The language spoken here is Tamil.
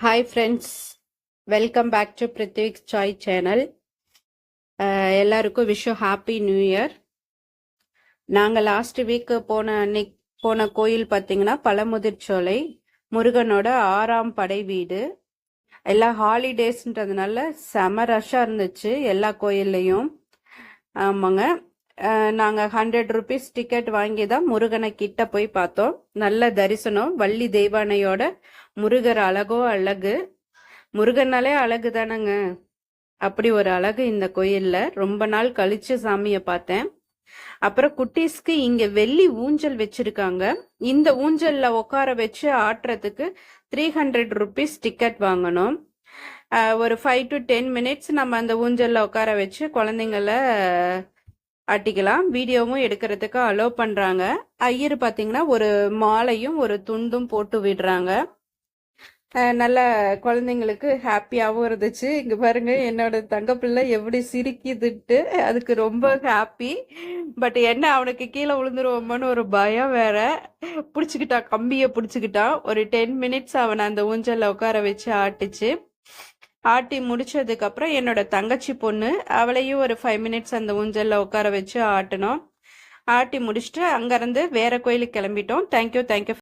Hi friends welcome back to Pruthvik Sai channel எல்லாருக்கும் விஷ் ஹாப்பி நியூ இயர் நாங்கள் லாஸ்ட் வீக் போன அன்னைக்கு போன கோயில் பார்த்தீங்கன்னா பழமுதிர்ச்சோலை முருகனோட ஆறாம் படை வீடு. எல்லா ஹாலிடேஸ்ன்றதுனால செம ரஷ்ஷாக இருந்துச்சு எல்லா கோயில்லையும். ஆமாங்க. நாங்கள் ஹண்ட்ரட் ருபீஸ் டிக்கெட் வாங்கி தான் முருகனை கிட்ட போய் பார்த்தோம். நல்ல தரிசனம். வள்ளி தெய்வானையோட முருகர் அழகோ அழகு. முருகனாலே அழகு தானங்க? அப்படி ஒரு அழகு இந்த கோயில்ல. ரொம்ப நாள் கழிச்சு சாமியை பார்த்தேன். அப்புறம் குட்டீஸ்க்கு இங்க வெள்ளி ஊஞ்சல் வச்சிருக்காங்க. இந்த ஊஞ்சல்ல உட்கார வச்சு ஆட்டுறதுக்கு த்ரீ ஹண்ட்ரட் ருபீஸ் டிக்கெட் வாங்கணும். ஒரு ஃபைவ் டு டென் மினிட்ஸ் நம்ம அந்த ஊஞ்சல்ல உட்கார வச்சு குழந்தைங்கள ஆட்டிக்கலாம் வீடியோவும் எடுக்கிறதுக்கு அலோவ் பண்ணுறாங்க ஐயர் பார்த்தீங்கன்னா ஒரு மாலையும் ஒரு துண்டும் போட்டு விடுறாங்க. நல்ல குழந்தைங்களுக்கு ஹாப்பியாகவும் இருந்துச்சு. இங்கே பாருங்க என்னோட தங்க பிள்ளை எப்படி சிரிக்குதுட்டு அதுக்கு ரொம்ப ஹாப்பி பட் என்ன அவனுக்கு கீழே விழுந்துருவோமோன்னு ஒரு பயம் வேற. பிடிச்சிக்கிட்டான் கம்பியை பிடிச்சிக்கிட்டான் ஒரு டென் மினிட்ஸ் அவனை அந்த ஊஞ்சலில் உட்கார வச்சு ஆட்டுச்சு. ஆட்டி முடிச்சதுக்கப்புறம் என்னோட தங்கச்சி பொண்ணு அவளையும் ஒரு ஃபைவ் மினிட்ஸ் அந்த ஊஞ்சலில் உட்கார வச்சு ஆட்டினோம். ஆட்டி முடிச்சுட்டு அங்கேருந்து வேற கோயிலுக்கு கிளம்பிட்டோம். Thank you thank you